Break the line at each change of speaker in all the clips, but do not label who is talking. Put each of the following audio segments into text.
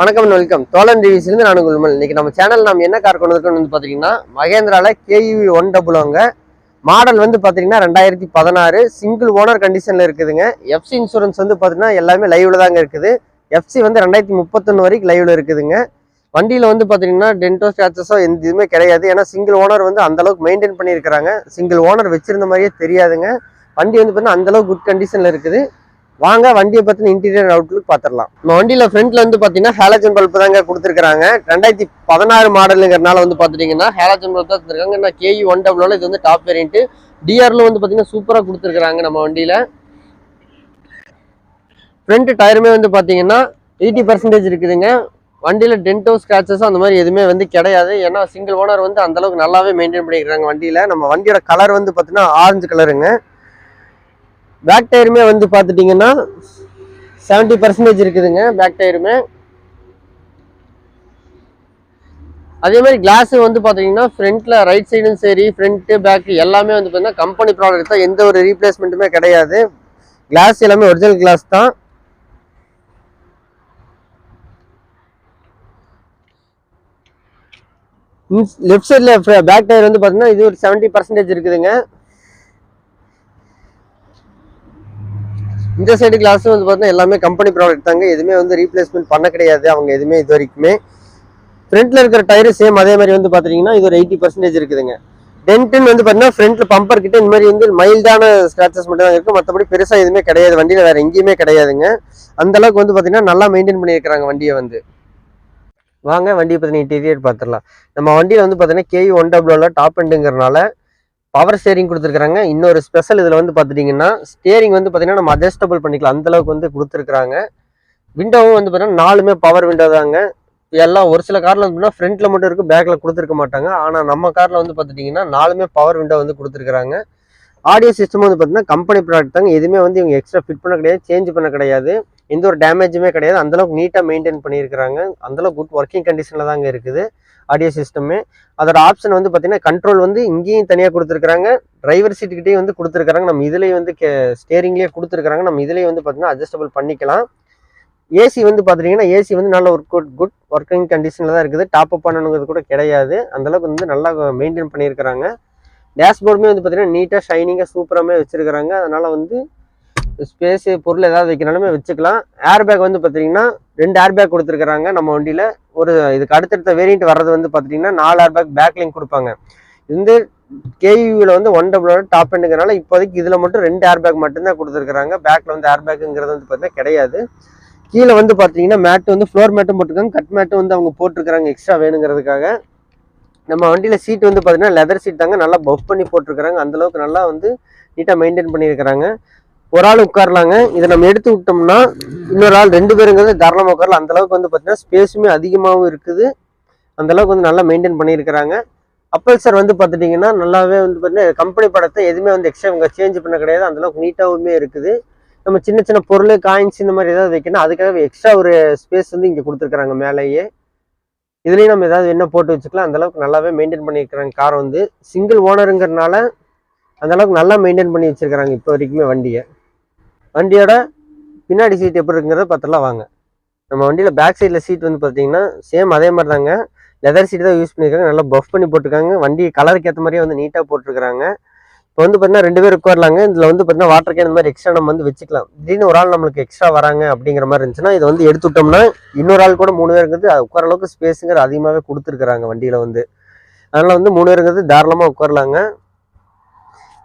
வணக்கம் வெல்கம் தோழன் ரிவ்யூஸ்லேருந்து நான் உங்கள் இன்னைக்கு நம்ம சேனல் நம்ம என்ன கார் கொண்டு வந்திருக்கோம்னு வந்து பார்த்தீங்கன்னா மகேந்திராவில் கேயூவி ஒன் டபுள்ங்க மாடல் வந்து பார்த்தீங்கன்னா ரெண்டாயிரத்தி பதினாறு. சிங்கிள் ஓனர் கண்டிஷனில் இருக்குதுங்க. எஃப்சி இன்சூரன்ஸ் வந்து பார்த்தீங்கன்னா எல்லாமே லைவில் தாங்க இருக்குது. எஃப்சி வந்து ரெண்டாயிரத்தி முப்பத்தொன்று வரைக்கும் லைவில் இருக்குதுங்க. வண்டியில் வந்து பார்த்தீங்கன்னா டென்டோ ஸ்க்ராச்சஸோ எந்த இதுவுமே கிடையாது. ஏன்னா சிங்கிள் ஓனர் வந்து அந்த அளவுக்கு மெயின்டைன் பண்ணியிருக்கிறாங்க. சிங்கிள் ஓனர் வச்சிருந்த மாதிரியே தெரியாதுங்க. வண்டி வந்து பார்த்தீங்கன்னா அந்தளவுக்கு குட் கண்டிஷனில் இருக்குது. வாங்க வண்டியை பத்தின இன்டீரியர் அவுட்லுக் பார்த்துடலாம் நம்ம வண்டியில ஃப்ரண்ட்ல வந்து பாத்தீங்கன்னா ஹேலஜன் பல்ப் தாங்க கொடுத்துருக்காங்க ரெண்டாயிரத்தி பதினாறு மாடலுங்கிறனால வந்து பாத்துட்டீங்கன்னா ஹேலஜன் பல்ப் தான் கொடுத்துருக்காங்க. நான் கேஇ ஒன் டபுள் இது வந்து டாப் வேரியன்ட் டிஆர்ல வந்து பாத்தீங்கன்னா சூப்பரா கொடுத்துருக்காங்க நம்ம வண்டியில. ஃப்ரண்ட் டயருமே வந்து பாத்தீங்கன்னா எயிட்டி பர்சன்டேஜ் இருக்குதுங்க. வண்டியில டென்டோ ஸ்கிராச்சஸ் அந்த மாதிரி எதுவுமே வந்து கிடையாது. ஏன்னா சிங்கிள் ஓனர் வந்து அந்த அளவுக்கு நல்லாவே மெயின்டைன் பண்ணிக்கிறாங்க வண்டியில. நம்ம வண்டியோட கலர் வந்து பாத்தீங்கன்னா ஆரஞ்சு கலருங்க பேக் டயருமே வந்து பார்த்துட்டிங்கன்னா செவன்ட்டி பர்சன்டேஜ் இருக்குதுங்க பேக் டயருமே அதே மாதிரி கிளாஸ் வந்து பார்த்தீங்கன்னா ஃப்ரண்ட்டில் ரைட் சைடும் சரி ஃப்ரண்ட்டு பேக்கு எல்லாமே வந்து பார்த்தீங்கன்னா கம்பெனி ப்ராடக்ட் தான் எந்த ஒரு ரீப்ளேஸ்மெண்ட்டுமே கிடையாது. கிளாஸ் எல்லாமே ஒரிஜினல் கிளாஸ் தான். லெஃப்ட் சைடில் பேக் டயர் வந்து பார்த்தீங்கன்னா இது ஒரு செவன்ட்டி பர்சன்டேஜ் இருக்குதுங்க. இந்த சைடு கிளாஸும் வந்து பார்த்தீங்கன்னா எல்லாமே கம்பெனி ப்ராடக்ட் தாங்க. எதுவுமே வந்து ரீப்ளேஸ்மெண்ட் பண்ண கிடையாது அவங்க எதுவுமே இது வரைக்குமே. ஃப்ரண்ட்டில் இருக்கிற டயரு சேம் அதே மாதிரி வந்து பார்த்தீங்கன்னா இது ஒரு எயிட்டி பர்சன்டேஜ் இருக்குதுங்க. டென்ட்டுன்னு வந்து பார்த்தீங்கன்னா ஃப்ரண்ட்டில் பம்பர் கிட்ட இந்த மாதிரி வந்து மைல்டான ஸ்க்ராச்சஸ் மட்டும் தான் இருக்கும் மற்றபடி பெருசாக எதுவுமே கிடையாது. வண்டியில் வேறு எங்கேயுமே கிடையாதுங்க. அந்த அளவுக்கு வந்து பார்த்தீங்கன்னா நல்லா மெயின்டைன் பண்ணியிருக்கிறாங்க வண்டியை வந்து. வாங்க வண்டியை பற்றி இன்டீரியர் பார்த்துடலாம் நம்ம வண்டியில் வந்து பார்த்தீங்கன்னா கேஇ ஒன் டபுள்யூவில் டாப் எண்டுங்கிறனால பவர் ஸ்டேரிங் கொடுத்துருக்காங்க இன்னொரு ஸ்பெஷல் இதில் வந்து பார்த்துட்டிங்கன்னா ஸ்டேரிங் வந்து பார்த்தீங்கன்னா நம்ம அட்ஜஸ்டபிள் பண்ணிக்கலாம். அந்தளவுக்கு வந்து கொடுத்துருக்குறாங்க. விண்டோவும் வந்து பார்த்தீங்கன்னா நாலுமே பவர் விண்டோ தாங்க. எல்லாம் ஒரு சில காரில் வந்து ஃப்ரண்ட்ல மட்டும் இருக்குது பேக்கில் கொடுத்துருக்க மாட்டாங்க. ஆனால் நம்ம காரில் வந்து பார்த்துட்டிங்கன்னா நாலுமே பவர் விண்டோ வந்து கொடுத்துருக்குறாங்க. ஆடியோ சிஸ்டம் வந்து பார்த்தீங்கன்னா கம்பெனி ப்ராடக்ட் தாங்க. எதுவுமே வந்து இவங்க எக்ஸ்ட்ரா ஃபிட் பண்ண கிடையாது சேஞ்ச் பண்ண கிடையாது. எந்த ஒரு டேமேஜுமே கிடையாது. அந்தளவுக்கு நீட்டாக மெயின்டைன் பண்ணியிருக்கிறாங்க. அந்தளவுக்கு குட் ஒர்க்கிங் கண்டிஷனில் தாங்க இருக்குது. ஆடியோ சிஸ்டமே அதோட ஆப்ஷன் வந்து பார்த்தீங்கன்னா கண்ட்ரோல் வந்து இங்கேயும் தனியாக கொடுத்துருக்குறாங்க. டிரைவர் சீட்டுக்கிட்டேயும் வந்து கொடுத்துருக்குறாங்க. நம்ம இதுலேயும் வந்து ஸ்டேரிங்லேயே கொடுத்துருக்குறாங்க. நம்ம இதுலேயும் வந்து பார்த்தீங்கன்னா அட்ஜஸ்டபிள் பண்ணிக்கலாம். ஏசி வந்து பார்த்துட்டிங்கன்னா ஏசி வந்து நல்ல ஒரு குட் குட் ஒர்க்கிங் கண்டிஷனில் தான் இருக்குது. டாப் அப் பண்ணணுங்கிறது கூட கிடையாது. அந்தளவுக்கு வந்து நல்லா மெயின்டைன் பண்ணியிருக்கிறாங்க. டேஷ்போர்டுமே வந்து பார்த்தீங்கன்னா நீட்டாக ஷைனிங்காக சூப்பராகவே வச்சுருக்கிறாங்க. அதனால் வந்து ஸ்பேஸு பொருள் ஏதாவது வைக்கணுமே வச்சுக்கலாம். ஏர் பேக் வந்து பார்த்தீங்கன்னா ரெண்டு ஏர் பேக் கொடுத்துருக்குறாங்க நம்ம வண்டியில். ஒரு இதுக்கு அடுத்தடுத்த வேரியண்ட் வர்றது வந்து பார்த்தீங்கன்னா நாலு ஏர் பேக் பேக் கொடுப்பாங்க. இந்த கேயூவில் வந்து ஒன் டபுளோட டாப் எண்டுங்கிறனால இப்போதைக்கு இதில் மட்டும் ரெண்டு ஏர் பேக் மட்டும்தான் கொடுத்துருக்குறாங்க. பேக்கில் வந்து ஏர் பேக்குங்கிறது வந்து பார்த்தீங்கன்னா கிடையாது. கீழே வந்து பார்த்தீங்கன்னா மேட்டு வந்து ஃப்ளோர் மேட்டும் போட்டிருக்காங்க. கட் மேட்டும் வந்து அவங்க போட்டிருக்காங்க எக்ஸ்ட்ரா வேணுங்கிறதுக்காக. நம்ம வண்டியில் சீட் வந்து பார்த்தீங்கன்னா லெதர் சீட் தாங்க நல்லா பஃப் பண்ணி போட்டிருக்கிறாங்க. அந்தளவுக்கு நல்லா வந்து நீட்டாக மெயின்டைன் பண்ணியிருக்கிறாங்க. ஒரு ஆள் உட்காரலாங்க. இதை நம்ம எடுத்து விட்டோம்னா இன்னொரு ஆள் ரெண்டு பேருங்கிறது தாராளமாக உட்காரலாம். அந்த அளவுக்கு வந்து பார்த்தீங்கன்னா ஸ்பேஸுமே அதிகமாகவும் இருக்குது. அந்த அளவுக்கு வந்து நல்லா மெயின்டைன் பண்ணியிருக்கிறாங்க. அப்பல்சர் வந்து பார்த்துட்டிங்கன்னா நல்லாவே வந்து பார்த்தீங்கன்னா கம்பெனி படத்தை எதுவுமே வந்து எக்ஸ்ட்ரா இவங்க சேஞ்ச் பண்ண கிடையாது. அந்தளவுக்கு நீட்டாகவுமே இருக்குது. நம்ம சின்ன சின்ன பொருள் காயின்ஸ் இந்த மாதிரி ஏதாவது வைக்கணும் அதுக்காக எக்ஸ்ட்ரா ஒரு ஸ்பேஸ் வந்து இங்கே கொடுத்துருக்குறாங்க மேலேயே. இதுலேயும் நம்ம ஏதாவது என்ன போட்டு வச்சுக்கலாம். அந்தளவுக்கு நல்லாவே மெயின்டைன் பண்ணியிருக்கிறாங்க கார் வந்து. சிங்கிள் ஓனருங்கிறனால அந்தளவுக்கு நல்லா மெயின்டைன் பண்ணி வச்சுருக்கிறாங்க இப்போ வரைக்குமே வண்டியை. வண்டியோட பின்னாடி சீட் எப்படி இருக்குங்கிறத பார்த்துலாம் வாங்க. நம்ம வண்டியில் பேக் சைடில் சீட் வந்து பார்த்தீங்கன்னா சேம் அதே மாதிரி தாங்க லெதர் சீட் தான் யூஸ் பண்ணியிருக்காங்க. நல்லா பஃப் பண்ணி போட்டிருக்காங்க. வண்டி கலருக்கு ஏற்ற மாதிரியே வந்து நீட்டாக போட்டிருக்கிறாங்க. இப்போ வந்து பார்த்தீங்கன்னா ரெண்டு பேர் உட்காரலாங்க. இதில் வந்து பார்த்தீங்கன்னா வாட்டர் கேன் மாதிரி எக்ஸ்ட்ரா நம்ம வந்து வச்சுக்கலாம். திடீர்னு ஒரு ஆள் நம்மளுக்கு எக்ஸ்ட்ரா வராங்க அப்படிங்கிற மாதிரி இருந்துச்சுன்னா இதை வந்து எடுத்து விட்டோம்னா இன்னொரு ஆள் கூட மூணு பேருங்கிறது உட்கார அளவுக்கு ஸ்பேஸுங்கிற அதிகமாகவே கொடுத்துருக்குறாங்க வண்டியில் வந்து. அதனால் வந்து மூணு பேருங்கிறது தாராளமாக உட்காரலாங்க.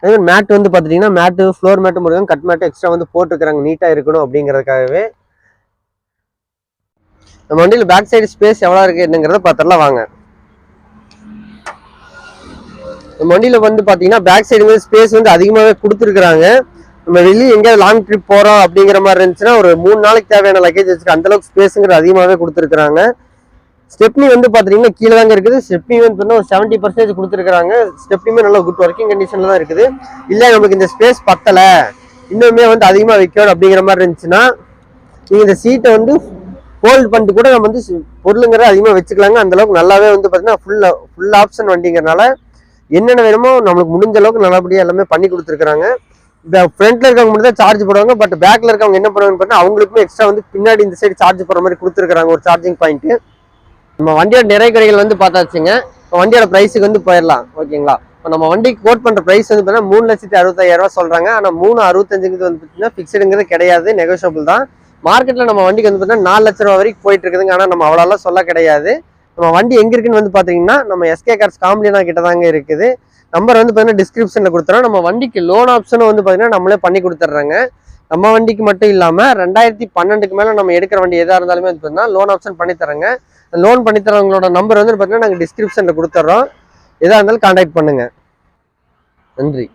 அதே மாதிரி மேட் வந்து பார்த்துட்டிங்கன்னா மேட்டு ஃப்ளோர் மேட்டு முடியும் கட் மேட்டு எக்ஸ்ட்ரா வந்து போட்டிருக்கிறாங்க. நீட்டாக இருக்கணும் அப்படிங்கிறதுக்காகவே. நம்ம வண்டியில் பேக் சைடு ஸ்பேஸ் எவ்வளோ இருக்குது என்னங்கிறத பார்த்துடலாம் வாங்க. நம்ம வண்டியில் வந்து பார்த்தீங்கன்னா பேக் சைடு வந்து ஸ்பேஸ் வந்து அதிகமாகவே கொடுத்துருக்குறாங்க. நம்ம வெளியே எங்கேயாவது லாங் ட்ரிப் போகிறோம் அப்படிங்கிற மாதிரி இருந்துச்சுன்னா ஒரு மூணு நாளைக்கு தேவையான லக்கேஜ் வச்சுருக்கு அந்தளவுக்கு ஸ்பேஸுங்கிறது அதிகமாகவே கொடுத்துருக்குறாங்க. ஸ்டெப்னி வந்து பார்த்தீங்கன்னா கீழே தாங்க இருக்குது. ஸ்டெப்னி வந்து பார்த்தீங்கன்னா ஒரு செவன்ட்டி பர்சன்டேஜ் கொடுத்துருக்காங்க ஸ்டெப்னியுமே நல்ல குட் ஒர்க்கிங் கண்டிஷனில் தான் இருக்குது. இல்லை நமக்கு இந்த ஸ்பேஸ் பத்தலை. இன்னுமே வந்து அதிகமாக வைக்கணும் அப்படிங்கிற மாதிரி இருந்துச்சுன்னா நீங்கள் இந்த சீட்டை வந்து ஹோல்ட் பண்ணிட்டு கூட நம்ம வந்து பொருளுங்கிற அதிகமாக வச்சுக்கலாங்க. அந்தளவுக்கு நல்லாவே வந்து பார்த்தீங்கன்னா ஃபுல் ஃபுல் ஆப்ஷன் வண்டிங்கிறனால என்னென்ன வேணுமோ நம்மளுக்கு முடிஞ்ச அளவுக்கு நல்லபடியாக எல்லாமே பண்ணி கொடுத்துருக்குறாங்க. ஃப்ரண்ட்டில் இருக்கவங்க மட்டும் தான் சார்ஜ் போடுவாங்க. பட் பேக்கில் இருக்கவங்க என்ன பண்ணுவாங்கன்னு பார்த்தீங்கன்னா அவங்களுக்குமே எக்ஸ்ட்ரா வந்து பின்னாடி இந்த சைடு சார்ஜ் போடுற மாதிரி கொடுத்துருக்காங்க ஒரு சார்ஜிங் பாயிண்ட்டு நம்ம வண்டியோட நிறை குறைகள் வந்து பார்த்தாச்சுங்க. இப்போ வண்டியோட ப்ரைஸுக்கு வந்து போயிடலாம். ஓகேங்களா? இப்போ நம்ம வண்டிக்கு கோட் பண்ணுற ப்ரைஸ் வந்து பார்த்தீங்கன்னா மூணு லட்சத்தி அறுபத்தாயிரரூவா சொல்கிறாங்க ஆனால் மூணு அறுபத்தஞ்சுங்கிறது வந்து பார்த்தீங்கன்னா ஃபிக்ஸ்டுங்கிறது கிடையாது நெகோஷியபிள் தான். மார்க்கெட்டில் நம்ம வண்டிக்கு வந்து பார்த்தீங்கன்னா நாலு லட்ச ரூபா வரைக்கும் போயிட்டு இருக்குதுங்க. ஆனால் நம்ம அவ்வளோலாம் சொல்ல கிடையாது. நம்ம வண்டி எங்கே இருக்குன்னு வந்து பார்த்தீங்கன்னா நம்ம எஸ்கே கார்ஸ் காம்லினா கிட்ட தாங்க இருக்குது. நம்பர் வந்து பார்த்தீங்கன்னா டிஸ்கிரிப்ஷனில் கொடுத்துறோம். நம்ம வண்டிக்கு லோன் ஆப்ஷனும் வந்து பார்த்தீங்கன்னா நம்மளே பண்ணி கொடுத்துட்றாங்க. நம்ம வண்டிக்கு மட்டும் இல்லாமல் ரெண்டாயிரத்தி பன்னெண்டுக்கு மேலே நம்ம எடுக்கிற வண்டி எதாக இருந்தாலுமே வந்து பார்த்தீங்கன்னா லோன் ஆப்ஷன் பண்ணி தரேங்க லோன் பண்ணித்தரவங்களோட நம்பர் வந்து பார்த்தீங்கன்னா நாங்கள் டிஸ்கிரிப்ஷனில் கொடுத்துட்றோம் எதாக இருந்தாலும் கான்டாக்ட் பண்ணுங்கள் நன்றி.